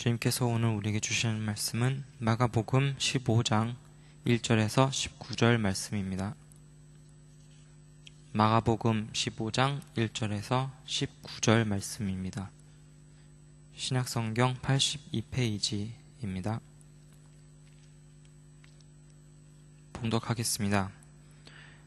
주님께서 오늘 우리에게 주시는 말씀은 마가복음 15장 1절에서 19절 말씀입니다. 마가복음 15장 1절에서 19절 말씀입니다. 신약성경 82페이지입니다. 봉독하겠습니다.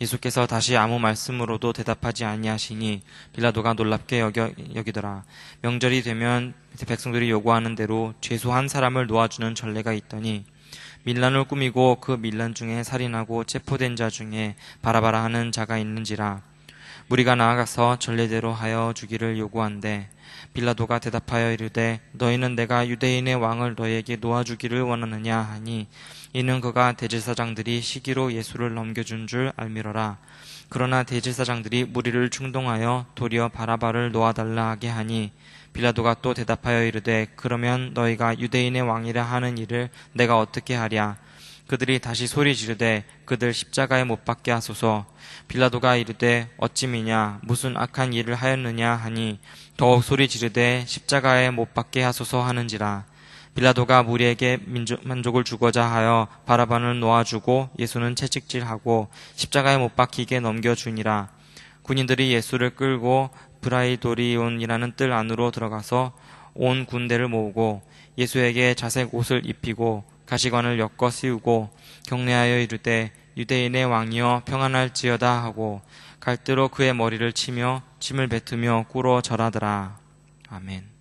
예수께서 다시 아무 말씀으로도 대답하지 아니하시니 빌라도가 놀랍게 여겨, 여기더라. 명절이 되면 백성들이 요구하는 대로 죄수 한 사람을 놓아주는 전례가 있더니 밀란을 꾸미고 그 밀란 중에 살인하고 체포된 자 중에 바라바라 하는 자가 있는지라 무리가 나아가서 전례대로 하여 주기를 요구한데 빌라도가 대답하여 이르되 너희는 내가 유대인의 왕을 너희에게 놓아주기를 원하느냐 하니 이는 그가 대제사장들이 시기로 예수를 넘겨준 줄 알미러라. 그러나 대제사장들이 무리를 충동하여 도리어 바라바를 놓아달라 하게 하니 빌라도가 또 대답하여 이르되 그러면 너희가 유대인의 왕이라 하는 일을 내가 어떻게 하랴? 그들이 다시 소리 지르되 그들 십자가에 못 박게 하소서. 빌라도가 이르되 어찌미냐? 무슨 악한 일을 하였느냐? 하니 더욱 소리 지르되 십자가에 못 박게 하소서 하는지라 빌라도가 무리에게 만족을 주고자 하여 바라반을 놓아주고 예수는 채찍질하고 십자가에 못 박히게 넘겨주니라. 군인들이 예수를 끌고 브라이도리온이라는 뜰 안으로 들어가서 온 군대를 모으고 예수에게 자색 옷을 입히고 가시관을 엮어 씌우고 경례하여 이르되 유대인의 왕이여 평안할지어다 하고 갈대로 그의 머리를 치며 침을 뱉으며 꿇어 절하더라. 아멘.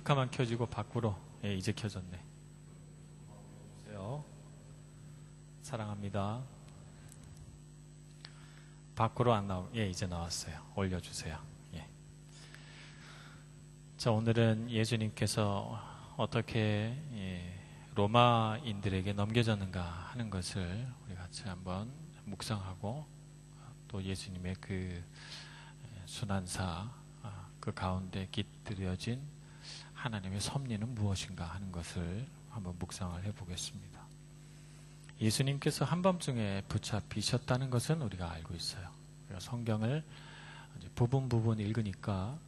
스피커만 켜지고 밖으로 예, 이제 켜졌네. 사랑합니다. 밖으로 안 나오. 예, 이제 나왔어요. 올려주세요. 예. 자, 오늘은 예수님께서 어떻게 예, 로마인들에게 넘겨졌는가 하는 것을 우리 같이 한번 묵상하고 또 예수님의 그 예, 순환사 아, 그 가운데 깃들여진 하나님의 섭리는 무엇인가 하는 것을 한번 묵상을 해보겠습니다. 예수님께서 한밤중에 붙잡히셨다는 것은 우리가 알고 있어요. 성경을 부분 부분 읽으니까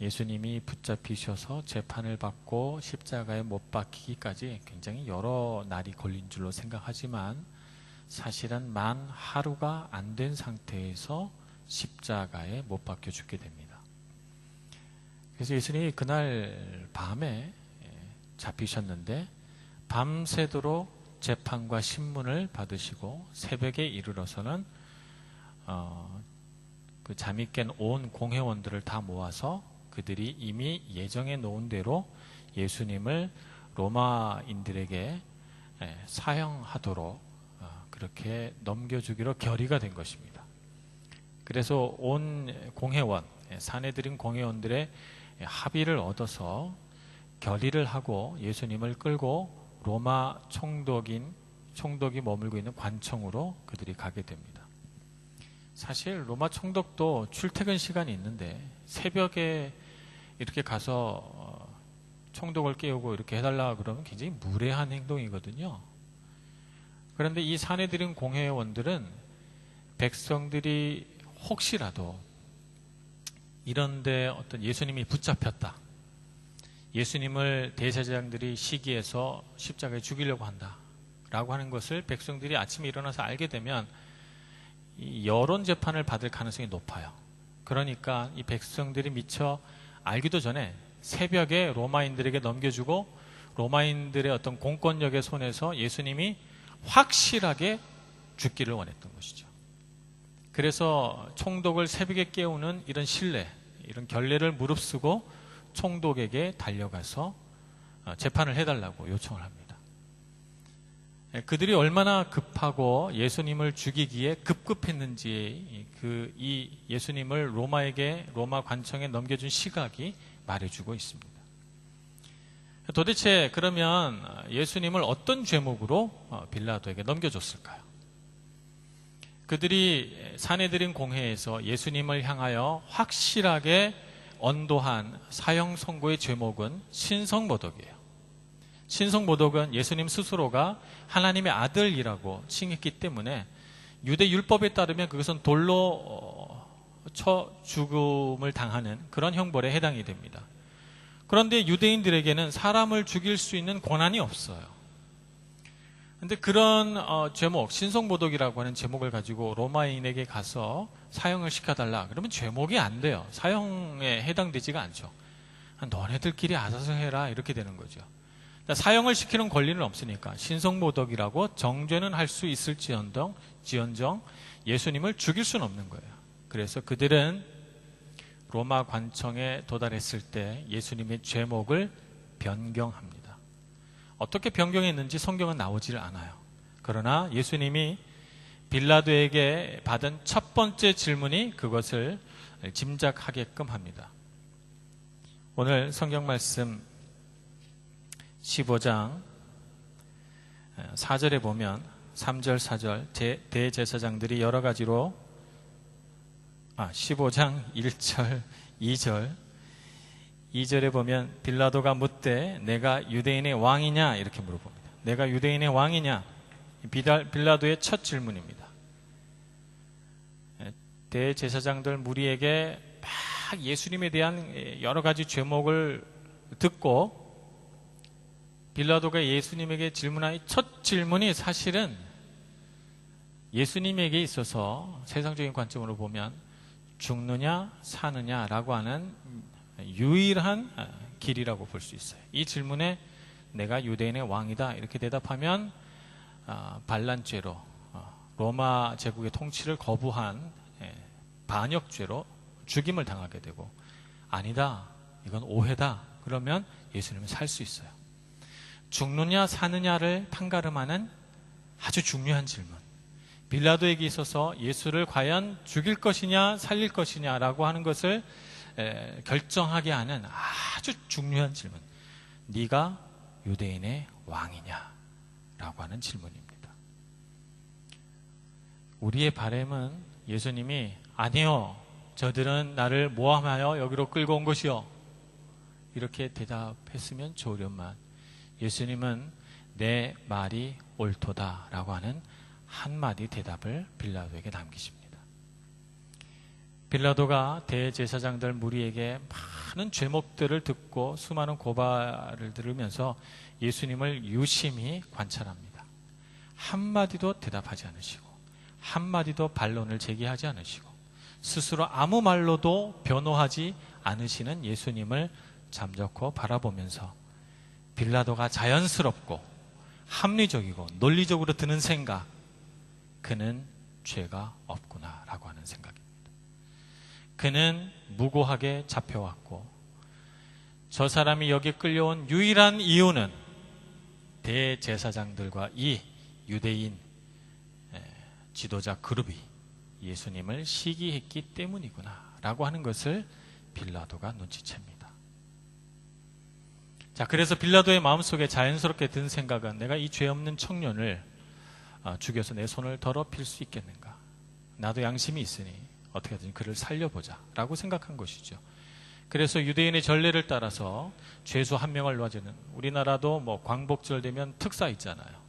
예수님이 붙잡히셔서 재판을 받고 십자가에 못 박히기까지 굉장히 여러 날이 걸린 줄로 생각하지만 사실은 만 하루가 안 된 상태에서 십자가에 못 박혀 죽게 됩니다. 그래서 예수님이 그날 밤에 예, 잡히셨는데 밤새도록 재판과 신문을 받으시고 새벽에 이르러서는 어, 그 잠이 깬 온 공회원들을 다 모아서 그들이 이미 예정해 놓은 대로 예수님을 로마인들에게 예, 사형하도록 어, 그렇게 넘겨주기로 결의가 된 것입니다. 그래서 온 공회원, 예, 사내들인 공회원들의 예, 합의를 얻어서 결의를 하고 예수님을 끌고 로마 총독인 총독이 머물고 있는 관청으로 그들이 가게 됩니다. 사실 로마 총독도 출퇴근 시간이 있는데 새벽에 이렇게 가서 어, 총독을 깨우고 이렇게 해달라 그러면 굉장히 무례한 행동이거든요. 그런데 이 사내들인 공회원들은 백성들이 혹시라도 이런데 어떤 예수님이 붙잡혔다. 예수님을 대제사장들이 시기에서 십자가에 죽이려고 한다. 라고 하는 것을 백성들이 아침에 일어나서 알게 되면 여론 재판을 받을 가능성이 높아요. 그러니까 이 백성들이 미처 알기도 전에 새벽에 로마인들에게 넘겨주고 로마인들의 어떤 공권력의 손에서 예수님이 확실하게 죽기를 원했던 것이죠. 그래서 총독을 새벽에 깨우는 이런 신뢰, 이런 결례를 무릅쓰고 총독에게 달려가서 어, 재판을 해달라고 요청을 합니다. 예, 그들이 얼마나 급하고 예수님을 죽이기에 급급했는지 그 이 예수님을 로마에게 로마 관청에 넘겨준 시각이 말해주고 있습니다. 도대체 그러면 예수님을 어떤 죄목으로 어, 빌라도에게 넘겨줬을까요? 그들이 사내들인 공회에서 예수님을 향하여 확실하게 언도한 사형 선고의 죄목은 신성모독이에요. 신성모독은 예수님 스스로가 하나님의 아들이라고 칭했기 때문에 유대 율법에 따르면 그것은 돌로 어, 쳐 죽음을 당하는 그런 형벌에 해당이 됩니다. 그런데 유대인들에게는 사람을 죽일 수 있는 권한이 없어요. 근데 그런 어, 제목, 신성모독이라고 하는 제목을 가지고 로마인에게 가서 사형을 시켜달라. 그러면 제목이 안 돼요. 사형에 해당되지가 않죠. 너네들끼리 알아서 해라. 이렇게 되는 거죠. 그러니까 사형을 시키는 권리는 없으니까 신성모독이라고 정죄는 할 수 있을지언정 지언정 예수님을 죽일 수는 없는 거예요. 그래서 그들은 로마 관청에 도달했을 때 예수님의 죄목을 변경합니다. 어떻게 변경했는지 성경은 나오질 않아요. 그러나 예수님이 빌라도에게 받은 첫 번째 질문이 그것을 짐작하게끔 합니다. 오늘 성경 말씀 15장 4절에 보면 3절, 4절 대제사장들이 여러 가지로 아, 15장 1절, 2절 2절에 보면 빌라도가 묻되 내가 유대인의 왕이냐 이렇게 물어봅니다. 내가 유대인의 왕이냐? 빌라도의 첫 질문입니다. 대제사장들 무리에게 막 예수님에 대한 여러 가지 죄목을 듣고 빌라도가 예수님에게 질문한 첫 질문이 사실은 예수님에게 있어서 세상적인 관점으로 보면 죽느냐 사느냐라고 하는 유일한 길이라고 볼 수 있어요. 이 질문에 내가 유대인의 왕이다 이렇게 대답하면 반란죄로 어, 로마 제국의 통치를 거부한 예, 반역죄로 죽임을 당하게 되고 아니다 이건 오해다 그러면 예수님은 살 수 있어요. 죽느냐 사느냐를 판가름하는 아주 중요한 질문. 빌라도에게 있어서 예수를 과연 죽일 것이냐 살릴 것이냐라고 하는 것을 결정하게 하는 아주 중요한 질문. 네가 유대인의 왕이냐? 라고 하는 질문입니다. 우리의 바램은 예수님이 아니요. 저들은 나를 모함하여 여기로 끌고 온 것이요. 이렇게 대답했으면 좋으련만 예수님은 내 말이 옳도다라고 하는 한마디 대답을 빌라도에게 남기십니다. 빌라도가 대제사장들 무리에게 많은 죄목들을 듣고 수많은 고발을 들으면서 예수님을 유심히 관찰합니다. 한마디도 대답하지 않으시고 한마디도 반론을 제기하지 않으시고 스스로 아무 말로도 변호하지 않으시는 예수님을 잠적코 바라보면서 빌라도가 자연스럽고 합리적이고 논리적으로 드는 생각 그는 죄가 없구나라고 하는 생각입니다. 그는 무고하게 잡혀왔고 저 사람이 여기 끌려온 유일한 이유는 대제사장들과 이 유대인 지도자 그룹이 예수님을 시기했기 때문이구나 라고 하는 것을 빌라도가 눈치챕니다. 자, 그래서 빌라도의 마음속에 자연스럽게 든 생각은 내가 이 죄 없는 청년을 어, 죽여서 내 손을 더럽힐 수 있겠는가? 나도 양심이 있으니 어떻게든 그를 살려보자 라고 생각한 것이죠. 그래서 유대인의 전례를 따라서 죄수 한 명을 놔주는 우리나라도 뭐 광복절 되면 특사 있잖아요.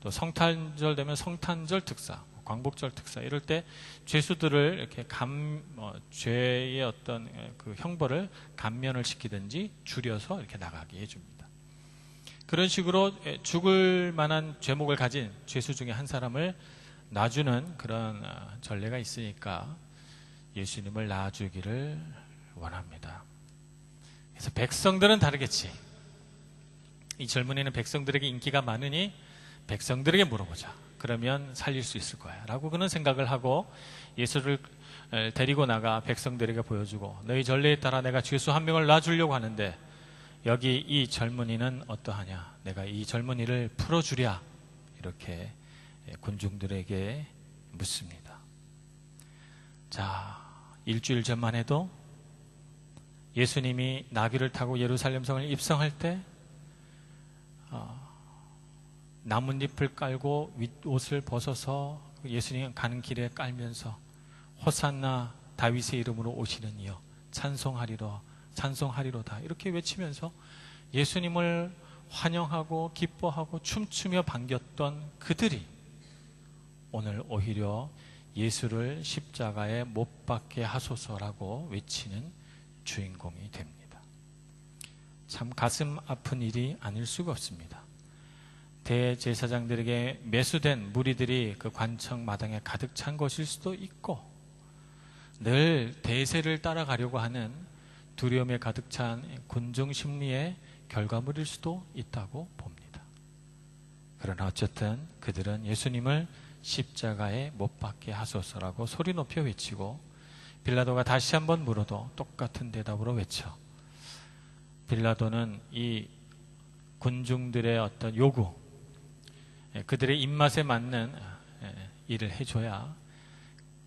또 성탄절 되면 성탄절 특사, 광복절 특사 이럴 때 죄수들을 이렇게 감 어, 죄의 어떤 그 형벌을 감면을 시키든지 줄여서 이렇게 나가게 해줍니다. 그런 식으로 죽을 만한 죄목을 가진 죄수 중에 한 사람을 놔주는 그런 어, 전례가 있으니까 예수님을 낳아주기를 원합니다. 그래서 백성들은 다르겠지. 이 젊은이는 백성들에게 인기가 많으니 백성들에게 물어보자. 그러면 살릴 수 있을 거야. 라고 그는 생각을 하고 예수를 데리고 나가 백성들에게 보여주고 너희 전례에 따라 내가 죄수 한 명을 놔주려고 하는데 여기 이 젊은이는 어떠하냐. 내가 이 젊은이를 풀어주랴. 이렇게 군중들에게 묻습니다. 자, 일주일 전만 해도 예수님이 나귀를 타고 예루살렘 성을 입성할 때 어, 나뭇잎을 깔고 윗옷을 벗어서 예수님 가는 길에 깔면서 호산나 다윗의 이름으로 오시는 이여 찬송하리로 찬송하리로다. 이렇게 외치면서 예수님을 환영하고 기뻐하고 춤추며 반겼던 그들이 오늘 오히려 예수를 십자가에 못 박게 하소서라고 외치는 주인공이 됩니다. 참 가슴 아픈 일이 아닐 수가 없습니다. 대제사장들에게 매수된 무리들이 그 관청 마당에 가득 찬 것일 수도 있고 늘 대세를 따라가려고 하는 두려움에 가득 찬 군중 심리의 결과물일 수도 있다고 봅니다. 그러나 어쨌든 그들은 예수님을 십자가에 못 박게 하소서라고 소리 높여 외치고 빌라도가 다시 한번 물어도 똑같은 대답으로 외쳐 빌라도는 이 군중들의 어떤 요구 예, 그들의 입맛에 맞는 예, 일을 해줘야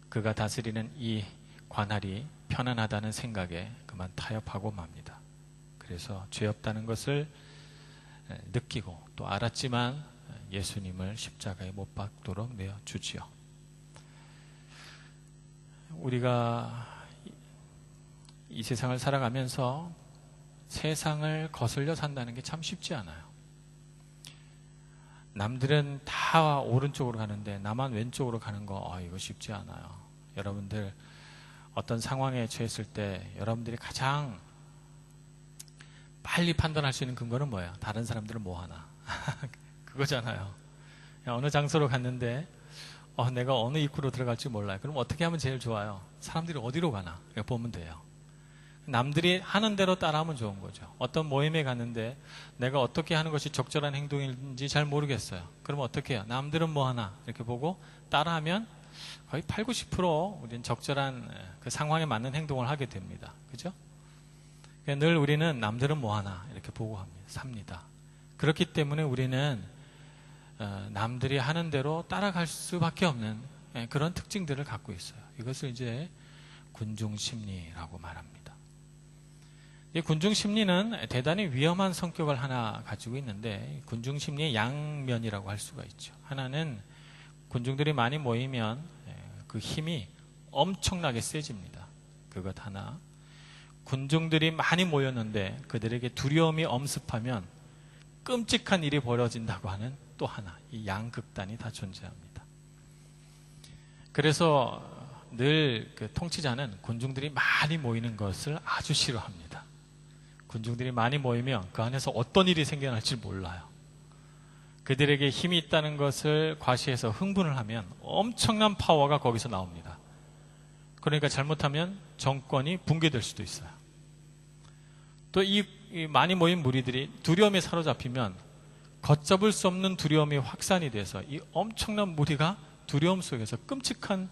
그가 다스리는 이 관할이 편안하다는 생각에 그만 타협하고 맙니다. 그래서 죄 없다는 것을 예, 느끼고 또 알았지만 예수님을 십자가에 못 박도록 내어 주지요. 우리가 이 세상을 살아가면서 세상을 거슬려 산다는 게 참 쉽지 않아요. 남들은 다 오른쪽으로 가는데 나만 왼쪽으로 가는 거 아, 이거 쉽지 않아요. 여러분들 어떤 상황에 처했을 때 여러분들이 가장 빨리 판단할 수 있는 근거는 뭐예요? 다른 사람들은 뭐 하나? 그거잖아요. 어느 장소로 갔는데 어, 내가 어느 입구로 들어갈지 몰라요. 그럼 어떻게 하면 제일 좋아요? 사람들이 어디로 가나? 보면 돼요. 남들이 하는 대로 따라하면 좋은 거죠. 어떤 모임에 갔는데 내가 어떻게 하는 것이 적절한 행동인지 잘 모르겠어요. 그러면 어떻게 해요? 남들은 뭐 하나? 이렇게 보고 따라하면 거의 8, 90% 우리는 적절한 그 상황에 맞는 행동을 하게 됩니다. 그죠? 그러니까 늘 우리는 남들은 뭐 하나? 이렇게 보고 삽니다. 그렇기 때문에 우리는 어, 남들이 하는 대로 따라갈 수밖에 없는 예, 그런 특징들을 갖고 있어요. 이것을 이제 군중 심리라고 말합니다. 이 군중 심리는 대단히 위험한 성격을 하나 가지고 있는데 군중 심리의 양면이라고 할 수가 있죠. 하나는 군중들이 많이 모이면 예, 그 힘이 엄청나게 세집니다. 그것 하나. 군중들이 많이 모였는데 그들에게 두려움이 엄습하면 끔찍한 일이 벌어진다고 하는 또 하나, 이 양극단이 다 존재합니다. 그래서 늘 그 통치자는 군중들이 많이 모이는 것을 아주 싫어합니다. 군중들이 많이 모이면 그 안에서 어떤 일이 생겨날지 몰라요. 그들에게 힘이 있다는 것을 과시해서 흥분을 하면 엄청난 파워가 거기서 나옵니다. 그러니까 잘못하면 정권이 붕괴될 수도 있어요. 또 이 많이 모인 무리들이 두려움에 사로잡히면 걷잡을 수 없는 두려움이 확산이 돼서 이 엄청난 무리가 두려움 속에서 끔찍한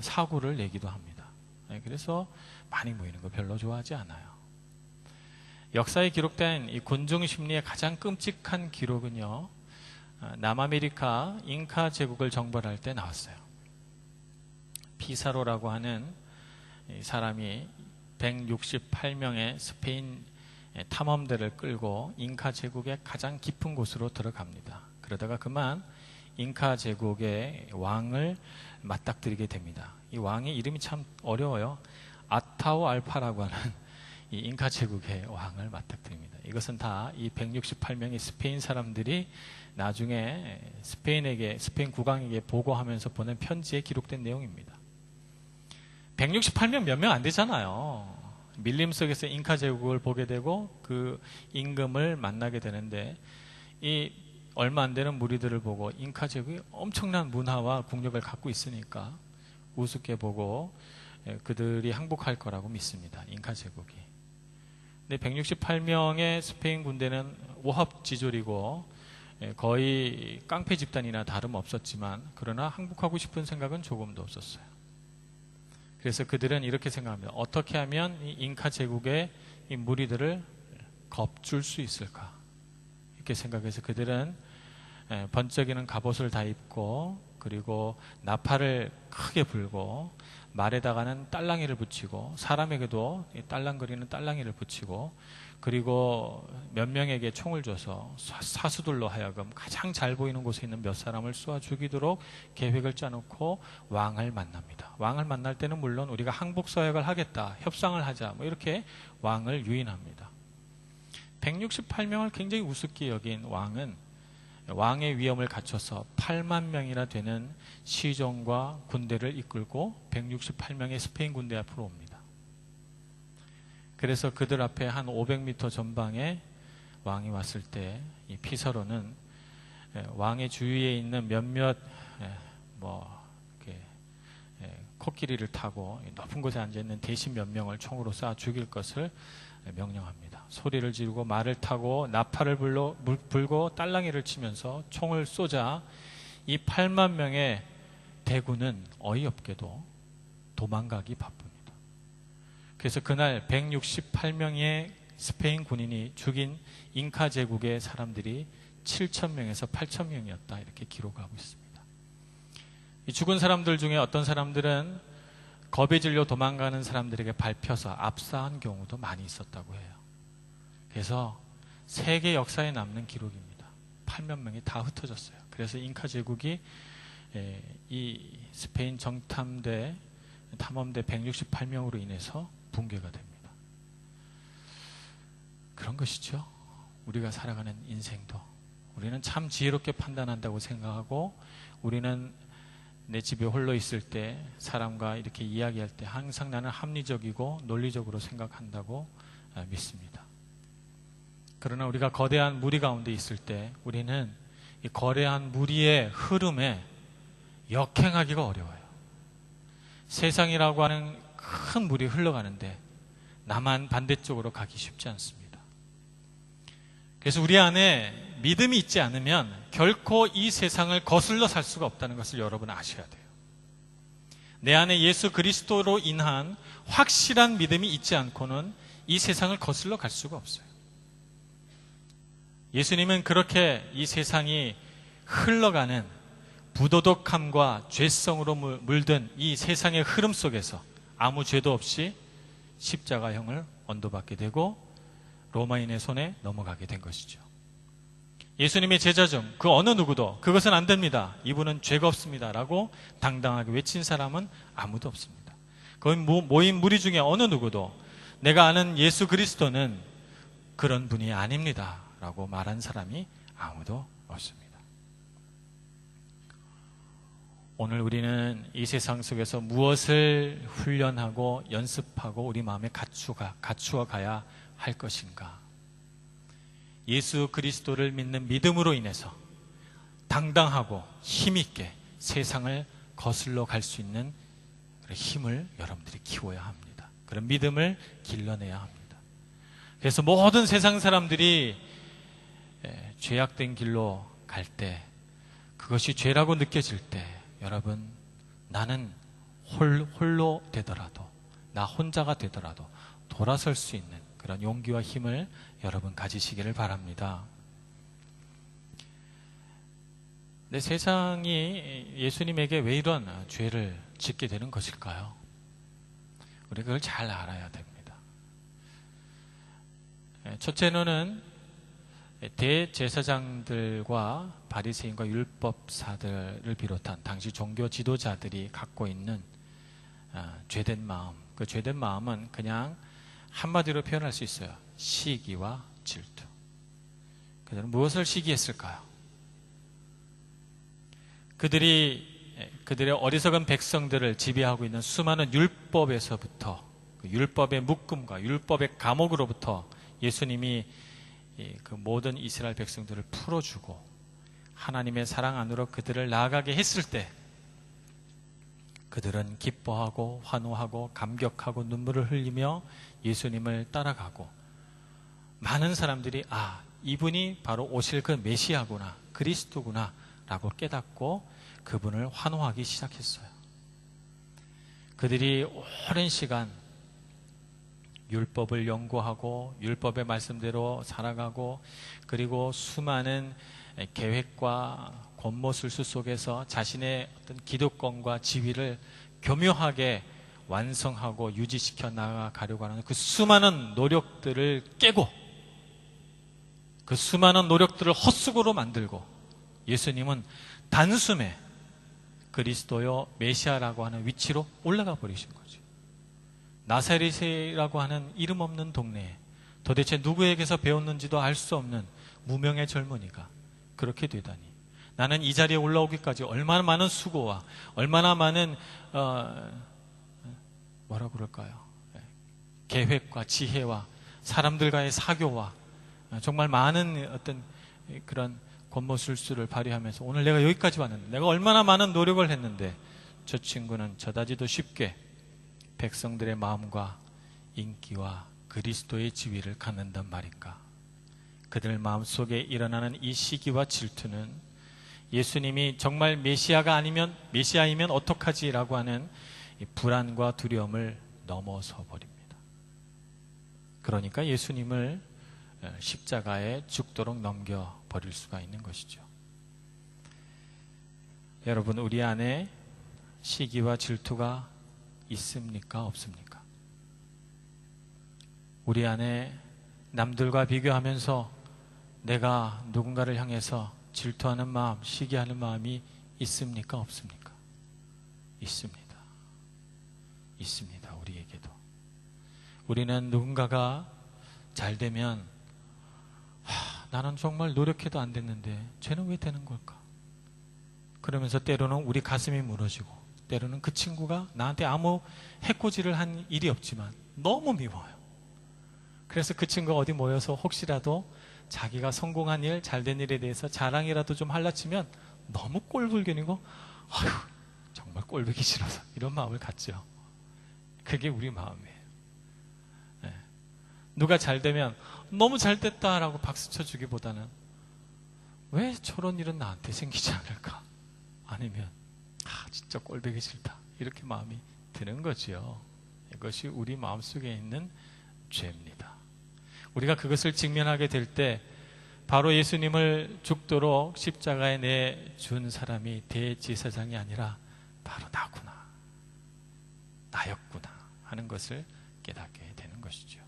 사고를 내기도 합니다. 네, 그래서 많이 모이는 거 별로 좋아하지 않아요. 역사에 기록된 이 군중 심리의 가장 끔찍한 기록은요, 아, 남아메리카 잉카 제국을 정벌할 때 나왔어요. 피사로라고 하는 사람이 168명의 스페인 탐험대를 끌고 잉카 제국의 가장 깊은 곳으로 들어갑니다. 그러다가 그만 잉카 제국의 왕을 맞닥뜨리게 됩니다. 이 왕의 이름이 참 어려워요. 아타오 알파라고 하는 이 잉카 제국의 왕을 맞닥뜨립니다. 이것은 다 이 168명의 스페인 사람들이 나중에 스페인에게 스페인 국왕에게 보고하면서 보낸 편지에 기록된 내용입니다. 168명 몇 명 안 되잖아요. 밀림 속에서 잉카 제국을 보게 되고 그 임금을 만나게 되는데 이 얼마 안 되는 무리들을 보고 잉카 제국이 엄청난 문화와 국력을 갖고 있으니까 우습게 보고 예, 그들이 항복할 거라고 믿습니다. 잉카 제국이. 근데 168명의 스페인 군대는 오합지졸이고 예, 거의 깡패 집단이나 다름 없었지만 그러나 항복하고 싶은 생각은 조금도 없었어요. 그래서 그들은 이렇게 생각합니다. 어떻게 하면 이 잉카 제국의 이 무리들을 겁줄 수 있을까? 이렇게 생각해서 그들은 번쩍이는 갑옷을 다 입고 그리고 나팔을 크게 불고 말에다가는 딸랑이를 붙이고 사람에게도 딸랑거리는 딸랑이를 붙이고 그리고 몇 명에게 총을 줘서 사- 사수들로 하여금 가장 잘 보이는 곳에 있는 몇 사람을 쏘아 죽이도록 계획을 짜놓고 왕을 만납니다. 왕을 만날 때는 물론 우리가 항복 서약을 하겠다, 협상을 하자, 뭐 이렇게 왕을 유인합니다. 168명을 굉장히 우습게 여긴 왕은 왕의 위엄을 갖춰서 8만 명이나 되는 시종과 군대를 이끌고 168명의 스페인 군대 앞으로 옵니다. 그래서 그들 앞에 한 500m 전방에 왕이 왔을 때 이 피서로는 예, 왕의 주위에 있는 몇몇 예, 뭐 이렇게 예, 코끼리를 타고 이 높은 곳에 앉아 있는 대신 몇 명을 총으로 쏴 죽일 것을 명령합니다. 소리를 지르고 말을 타고 나팔을 불러, 물- 불고 딸랑이를 치면서 총을 쏘자 이 8만 명의 대군은 어이없게도 도망가기 바쁩니다. 그래서 그날 168명의 스페인 군인이 죽인 잉카 제국의 사람들이 7천 명에서 8천 명이었다 이렇게 기록하고 있습니다. 이 죽은 사람들 중에 어떤 사람들은 겁에 질려 도망가는 사람들에게 밟혀서 압사한 경우도 많이 있었다고 해요. 그래서 세계 역사에 남는 기록입니다. 8만 명이 다 흩어졌어요. 그래서 잉카 제국이 에, 이 스페인 정탐대 탐험대 168명으로 인해서 붕괴가 됩니다. 그런 것이죠. 우리가 살아가는 인생도 우리는 참 지혜롭게 판단한다고 생각하고 우리는 내 집에 홀로 있을 때 사람과 이렇게 이야기할 때 항상 나는 합리적이고 논리적으로 생각한다고 아, 믿습니다. 그러나 우리가 거대한 무리 가운데 있을 때 우리는 이 거대한 무리의 흐름에 역행하기가 어려워요. 세상이라고 하는 큰 물이 흘러가는데 나만 반대쪽으로 가기 쉽지 않습니다. 그래서 우리 안에 믿음이 있지 않으면 결코 이 세상을 거슬러 살 수가 없다는 것을 여러분 아셔야 돼요. 내 안에 예수 그리스도로 인한 확실한 믿음이 있지 않고는 이 세상을 거슬러 갈 수가 없어요. 예수님은 그렇게 이 세상이 흘러가는 부도덕함과 죄성으로 물- 물든 이 세상의 흐름 속에서 아무 죄도 없이 십자가형을 언도받게 되고 로마인의 손에 넘어가게 된 것이죠. 예수님의 제자 중 그 어느 누구도 그것은 안 됩니다. 이분은 죄가 없습니다. 라고 당당하게 외친 사람은 아무도 없습니다. 모- 모인 무리 중에 어느 누구도 내가 아는 예수 그리스도는 그런 분이 아닙니다. 라고 말한 사람이 아무도 없습니다. 오늘 우리는 이 세상 속에서 무엇을 훈련하고 연습하고 우리 마음에 갖추가, 갖추어 가야 할 것인가? 예수 그리스도를 믿는 믿음으로 인해서 당당하고 힘있게 세상을 거슬러 갈 수 있는 힘을 여러분들이 키워야 합니다. 그런 믿음을 길러내야 합니다. 그래서 모든 세상 사람들이 에, 죄악된 길로 갈 때, 그것이 죄라고 느껴질 때, 여러분, 나는 홀, 홀로 되더라도, 나 혼자가 되더라도 돌아설 수 있는 그런 용기와 힘을 여러분 가지시기를 바랍니다. 내 세상이 예수님에게 왜 이런 죄를 짓게 되는 것일까요? 우리 그걸 잘 알아야 됩니다. 예, 첫째로는 대제사장들과 바리새인과 율법사들을 비롯한 당시 종교 지도자들이 갖고 있는 아, 죄된 마음. 그 죄된 마음은 그냥 한마디로 표현할 수 있어요. 시기와 질투. 그들은 무엇을 시기했을까요? 그들이 그들의 어리석은 백성들을 지배하고 있는 수많은 율법에서부터 그 율법의 묶음과 율법의 감옥으로부터 예수님이 이 그 모든 이스라엘 백성들을 풀어주고 하나님의 사랑 안으로 그들을 나아가게 했을 때 그들은 기뻐하고 환호하고 감격하고 눈물을 흘리며 예수님을 따라가고 많은 사람들이 아 이분이 바로 오실 그 메시아구나 그리스도구나 라고 깨닫고 그분을 환호하기 시작했어요. 그들이 오랜 시간 율법을 연구하고 율법의 말씀대로 살아가고 그리고 수많은 계획과 권모술수 속에서 자신의 어떤 기득권과 지위를 교묘하게 완성하고 유지시켜 나가려고 하는 그 수많은 노력들을 깨고 그 수많은 노력들을 헛수고로 만들고 예수님은 단숨에 그리스도요 메시아라고 하는 위치로 올라가 버리신 거죠. 나사렛이라고 하는 이름 없는 동네에 도대체 누구에게서 배웠는지도 알 수 없는 무명의 젊은이가 그렇게 되다니 나는 이 자리에 올라오기까지 얼마나 많은 수고와 얼마나 많은 어, 뭐라 그럴까요? 예, 계획과 지혜와 사람들과의 사교와 정말 많은 어떤 그런 권모술수를 발휘하면서 오늘 내가 여기까지 왔는데 내가 얼마나 많은 노력을 했는데 저 친구는 저다지도 쉽게 백성들의 마음과 인기와 그리스도의 지위를 갖는단 말인가? 그들 마음속에 일어나는 이 시기와 질투는 예수님이 정말 메시아가 아니면 메시아이면 어떡하지라고 하는 이 불안과 두려움을 넘어서 버립니다. 그러니까 예수님을 어, 십자가에 죽도록 넘겨 버릴 수가 있는 것이죠. 여러분 우리 안에 시기와 질투가 있습니까? 없습니까? 우리 안에 남들과 비교하면서 내가 누군가를 향해서 질투하는 마음, 시기하는 마음이 있습니까? 없습니까? 있습니다. 있습니다. 우리에게도. 우리는 누군가가 잘 되면 하, 나는 정말 노력해도 안 됐는데 쟤는 왜 되는 걸까? 그러면서 때로는 우리 가슴이 무너지고 때로는 그 친구가 나한테 아무 해코지를 한 일이 없지만 너무 미워요. 그래서 그 친구가 어디 모여서 혹시라도 자기가 성공한 일, 잘된 일에 대해서 자랑이라도 좀 할라치면 너무 꼴불견이고 아휴 정말 꼴보기 싫어서 이런 마음을 갖죠. 그게 우리 마음이에요. 네. 누가 잘 되면 너무 잘 됐다라고 박수 쳐주기보다는 왜 저런 일은 나한테 생기지 않을까? 아니면 아 진짜 꼴보기 싫다 이렇게 마음이 드는 거지요. 이것이 우리 마음속에 있는 죄입니다. 우리가 그것을 직면하게 될 때 바로 예수님을 죽도록 십자가에 내준 사람이 대제사장이 아니라 바로 나구나. 나였구나 하는 것을 깨닫게 되는 것이죠.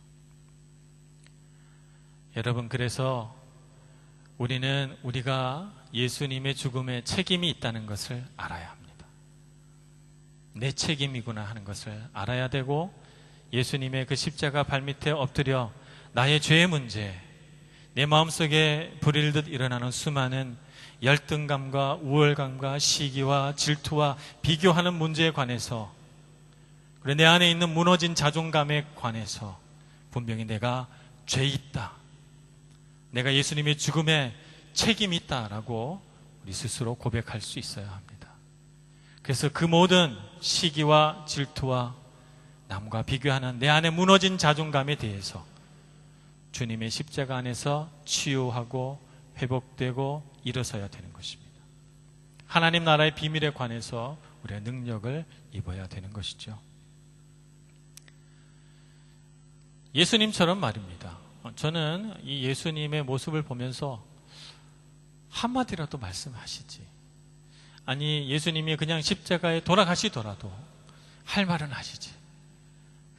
여러분 그래서 우리는 우리가 예수님의 죽음에 책임이 있다는 것을 알아야 합니다. 내 책임이구나 하는 것을 알아야 되고 예수님의 그 십자가 발밑에 엎드려 나의 죄의 문제, 내 마음속에 불일 듯 일어나는 수많은 열등감과 우월감과 시기와 질투와 비교하는 문제에 관해서 그리고 내 안에 있는 무너진 자존감에 관해서 분명히 내가 죄 있다. 내가 예수님의 죽음에 책임이 있다라고 우리 스스로 고백할 수 있어야 합니다. 그래서 그 모든 시기와 질투와 남과 비교하는 내 안에 무너진 자존감에 대해서 주님의 십자가 안에서 치유하고 회복되고 일어서야 되는 것입니다. 하나님 나라의 비밀에 관해서 우리의 능력을 입어야 되는 것이죠. 예수님처럼 말입니다. 저는 이 예수님의 모습을 보면서 한마디라도 말씀하시지. 아니, 예수님이 그냥 십자가에 돌아가시더라도 할 말은 하시지.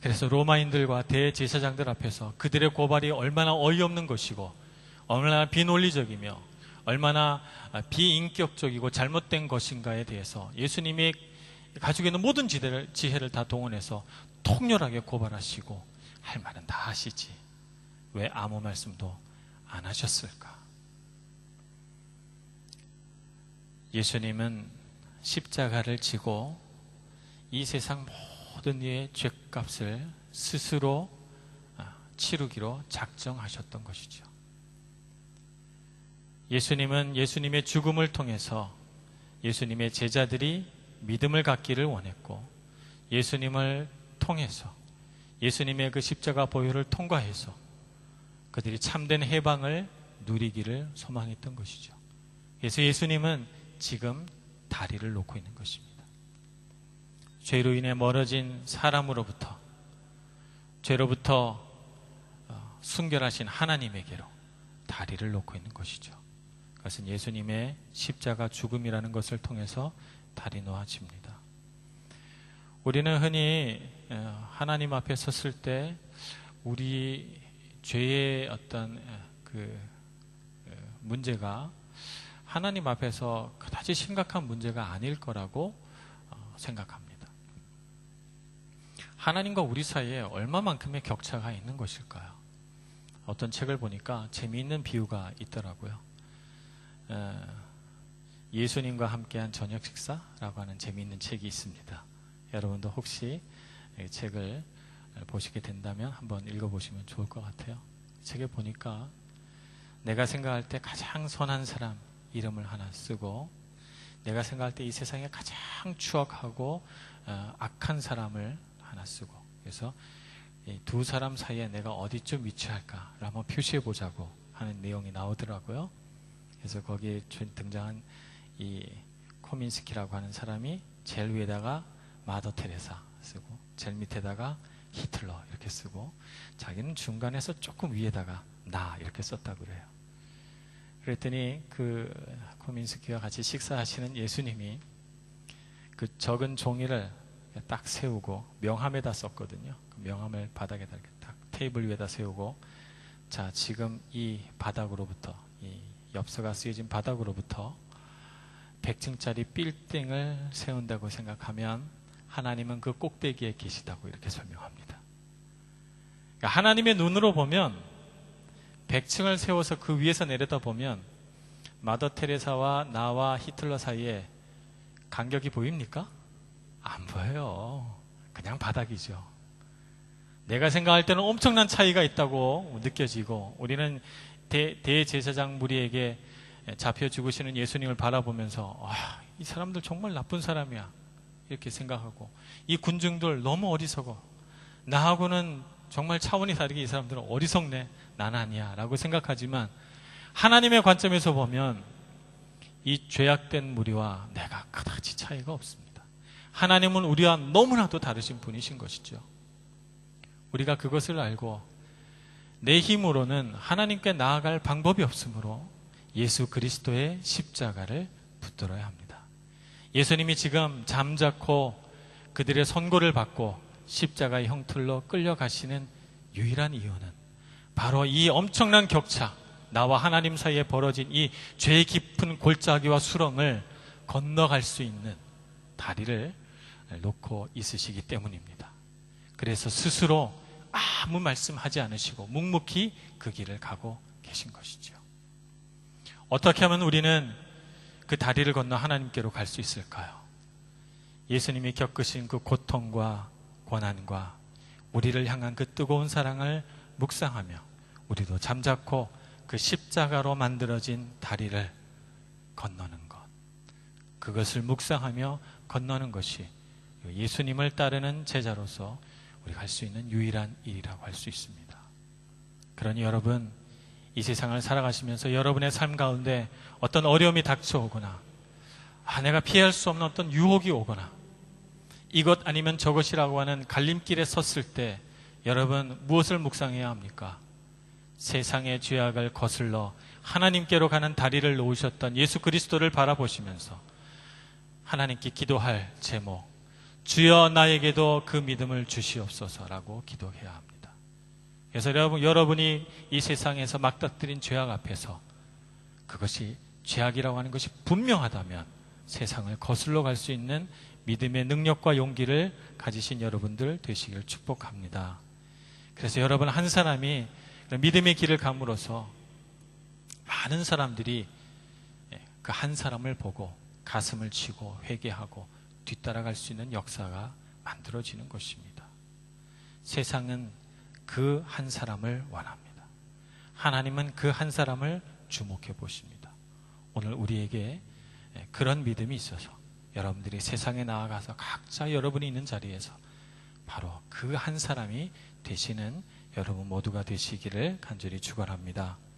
그래서 로마인들과 대제사장들 앞에서 그들의 고발이 얼마나 어이없는 것이고 얼마나 비논리적이며 얼마나 비인격적이고 잘못된 것인가에 대해서 예수님이 가지고 있는 모든 지혜를, 지혜를 다 동원해서 통렬하게 고발하시고 할 말은 다 하시지. 왜 아무 말씀도 안 하셨을까? 예수님은 십자가를 지고 이 세상 모든 이의 죄값을 스스로 아, 치르기로 작정하셨던 것이죠. 예수님은 예수님의 죽음을 통해서 예수님의 제자들이 믿음을 갖기를 원했고 예수님을 통해서 예수님의 그 십자가 보혈을 통과해서 그들이 참된 해방을 누리기를 소망했던 것이죠. 그래서 예수님은 지금 다리를 놓고 있는 것입니다. 죄로 인해 멀어진 사람으로부터 죄로부터 어, 순결하신 하나님에게로 다리를 놓고 있는 것이죠. 그것은 예수님의 십자가 죽음이라는 것을 통해서 다리 놓아집니다. 우리는 흔히 어, 하나님 앞에 섰을 때 우리 죄의 어떤 그 문제가 하나님 앞에서 그다지 심각한 문제가 아닐 거라고 어, 생각합니다. 하나님과 우리 사이에 얼마만큼의 격차가 있는 것일까요? 어떤 책을 보니까 재미있는 비유가 있더라고요. 에, 예수님과 함께한 저녁 식사라고 하는 재미있는 책이 있습니다. 여러분도 혹시 이 책을 보시게 된다면 한번 읽어보시면 좋을 것 같아요. 책에 보니까 내가 생각할 때 가장 선한 사람 이름을 하나 쓰고 내가 생각할 때 이 세상에 가장 추악하고 어, 악한 사람을 하나 쓰고 그래서 이두 사람 사이에 내가 어디쯤 위치할까를 한번 표시해 보자고 하는 내용이 나오더라고요. 그래서 거기에 등장한 이 코민스키라고 하는 사람이 제일 위에다가 마더 테레사 쓰고 제일 밑에다가 히틀러 이렇게 쓰고 자기는 중간에서 조금 위에다가 나 이렇게 썼다고 그래요. 그랬더니 그 코민스키와 같이 식사하시는 예수님이 그 적은 종이를 딱 세우고 명함에다 썼거든요. 그 명함을 바닥에다 이렇게 딱 테이블 위에다 세우고 자 지금 이 바닥으로부터 이 엽서가 쓰여진 바닥으로부터 100층짜리 빌딩을 세운다고 생각하면 하나님은 그 꼭대기에 계시다고 이렇게 설명합니다. 그러니까 하나님의 눈으로 보면 100층을 세워서 그 위에서 내려다 보면 마더 테레사와 나와 히틀러 사이에 간격이 보입니까? 안 보여요. 그냥 바닥이죠. 내가 생각할 때는 엄청난 차이가 있다고 느껴지고 우리는 대, 대제사장 무리에게 잡혀 죽으시는 예수님을 바라보면서 아, 이 사람들 정말 나쁜 사람이야 이렇게 생각하고 이 군중들 너무 어리석어 나하고는 정말 차원이 다르게 이 사람들은 어리석네 난 아니야 라고 생각하지만 하나님의 관점에서 보면 이 죄악된 무리와 내가 그다지 차이가 없습니다 하나님은 우리와 너무나도 다르신 분이신 것이죠 우리가 그것을 알고 내 힘으로는 하나님께 나아갈 방법이 없으므로 예수 그리스도의 십자가를 붙들어야 합니다. 예수님이 지금 잠자코 그들의 선고를 받고 십자가의 형틀로 끌려가시는 유일한 이유는 바로 이 엄청난 격차, 나와 하나님 사이에 벌어진 이 죄 깊은 골짜기와 수렁을 건너갈 수 있는 다리를 놓고 있으시기 때문입니다. 그래서 스스로 아무 말씀하지 않으시고 묵묵히 그 길을 가고 계신 것이죠. 어떻게 하면 우리는 그 다리를 건너 하나님께로 갈 수 있을까요? 예수님이 겪으신 그 고통과 고난과 우리를 향한 그 뜨거운 사랑을 묵상하며 우리도 잠자코 그 십자가로 만들어진 다리를 건너는 것. 그것을 묵상하며 건너는 것이 예수님을 따르는 제자로서 우리가 할 수 있는 유일한 일이라고 할 수 있습니다. 그러니 여러분, 이 세상을 살아가시면서 여러분의 삶 가운데 어떤 어려움이 닥쳐오거나, 아, 내가 피할 수 없는 어떤 유혹이 오거나, 이것 아니면 저것이라고 하는 갈림길에 섰을 때 여러분 무엇을 묵상해야 합니까? 세상의 죄악을 거슬러 하나님께로 가는 다리를 놓으셨던 예수 그리스도를 바라보시면서 하나님께 기도할 제목, 주여 나에게도 그 믿음을 주시옵소서라고 기도해야 합니다. 그래서 여러분, 여러분이 이 세상에서 막닥뜨린 죄악 앞에서 그것이 죄악이라고 하는 것이 분명하다면 세상을 거슬러 갈 수 있는 믿음의 능력과 용기를 가지신 여러분들 되시길 축복합니다. 그래서 여러분 한 사람이 믿음의 길을 감으로써 많은 사람들이 그 한 사람을 보고 가슴을 치고 회개하고 뒤따라갈 수 있는 역사가 만들어지는 것입니다. 세상은 그 한 사람을 원합니다. 하나님은 그 한 사람을 주목해 보십니다. 오늘 우리에게 그런 믿음이 있어서 여러분들이 세상에 나아가서 각자 여러분이 있는 자리에서 바로 그 한 사람이 되시는 여러분 모두가 되시기를 간절히 축원합니다.